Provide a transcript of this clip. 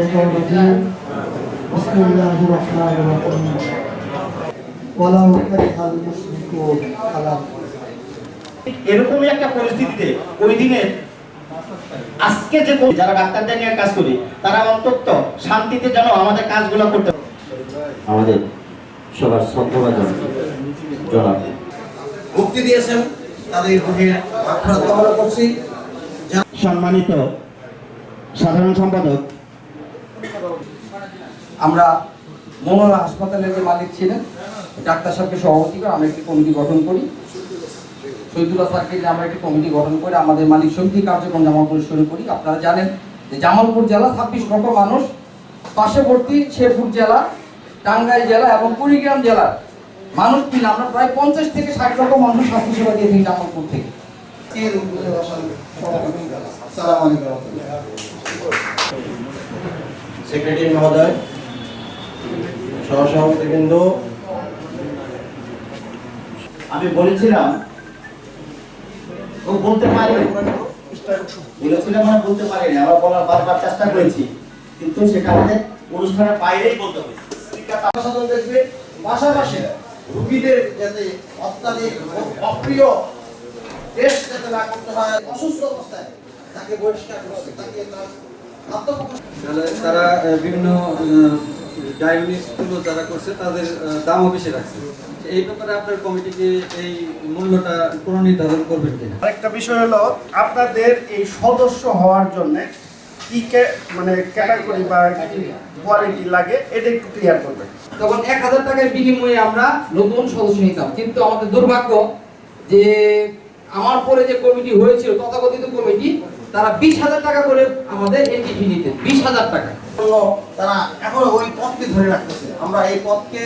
الشيطان الرجيم بسم الله الرحمن الرحيم ولو كره المشركون خلق এরকমই একটা পরিস্থিতিতে ওই দিনে আজকে যে যারা ডাক্তারদের নিয়ে কাজ করি তারা অন্তত শান্তিতে যেন আমাদের কাজগুলো করতে আমাদের সবার শ্রদ্ধাভাজন জনাব মুক্তি দিয়েছেন তাদের প্রতি আক্ষরা কামনা করছি সম্মানিত সাধারণ সম্পাদক আমরা মনোরা হাসপাতালের যে মালিক ছিলেন ডাক্তার সাহেবকে সভাপতি করে আমরা একটি কমিটি গঠন করি। শহীদুল্লাহ স্যারকে নিয়ে আমরা একটি কমিটি গঠন করে আমাদের মালিক সমিতি কার্যক্রম জামালপুরে শুরু করি। আপনারা জানেন যে জামালপুর জেলা ছাব্বিশ লক্ষ মানুষ পার্শ্ববর্তী শেরপুর জেলা টাঙ্গাইল জেলা এবং কুড়িগ্রাম জেলার মানুষ মিলে আমরা প্রায় পঞ্চাশ থেকে ষাট লক্ষ মানুষ স্বাস্থ্য সেবা দিয়ে থাকি জামালপুর থেকে। সেক্রেটারি মহোদয় সহসভাপতিবৃন্দ আমি বলেছিলাম ও বলতে পারে বলেছিলাম মানে বলতে পারিনি আমরা বলার বারবার চেষ্টা করেছি। কিন্তু সেখানে অনুষ্ঠানের বাইরেই বলতে হয়েছে। সাধন দেখবে পাশাপাশি রুগীদের যাতে অত্যাধিক অপ্রিয় টেস্ট যাতে না করতে হয় অসুস্থ অবস্থায় তাকে বহিষ্কার করছে তাকে তার আত্মপ্রকাশ তাহলে তারা বিভিন্ন ডায়াগনিসগুলো যারা করছে তাদের দামও বেশি রাখছে। এই ব্যাপারে আপনার কমিটিকে এই মূল্যটা পুনর্নির্ধারণ করবেন কিনা? আরেকটা বিষয় হলো আপনাদের এই সদস্য হওয়ার জন্য কি মানে ক্যাটাগরি বা কোয়ালিটি লাগে এটা একটু ক্লিয়ার করবেন। তখন এক হাজার টাকার বিনিময়ে আমরা নতুন সদস্য নিতাম। কিন্তু আমাদের দুর্ভাগ্য যে আমার পরে যে কমিটি হয়েছিল তথাকথিত কমিটি তারা বিশ হাজার টাকা করে আমাদের এন্ট্রি ফি নিতেন। বিশ হাজার টাকা তারা এখনও ওই পথকে ধরে রাখতেছে। আমরা এই পথকে